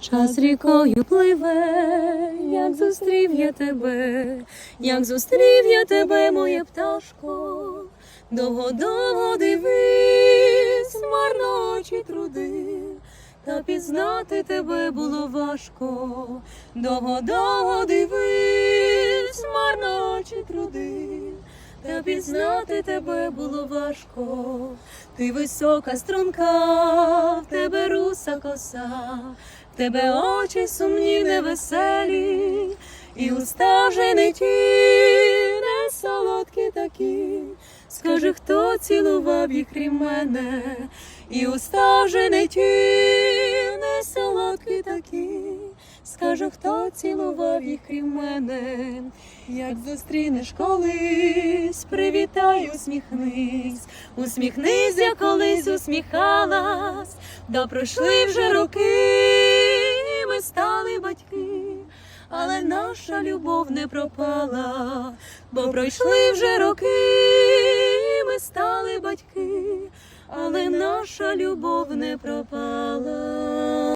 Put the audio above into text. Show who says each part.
Speaker 1: Час рікою пливе, як зустрів я тебе, як зустрів я тебе, моє пташко, довго-довго дивись, марно очі трудив, та пізнати тебе було важко, довго-довго дивись, марно очі трудив, та пізнати тебе було важко, ти висока струнка, в тебе руса коса, в тебе очі сумні, невеселі, і уста вже не ті, не солодкі такі. Скажи, хто цілував їх крім мене, і уста вже не ті, не солодкі такі. Скажу, хто цілував їх крім мене, як зустрінеш колись, привітай, усміхнись, усміхнись, я колись усміхалась, да пройшли вже роки, ми стали батьки, але наша любов не пропала, бо пройшли вже роки, ми стали батьки, але наша любов не пропала.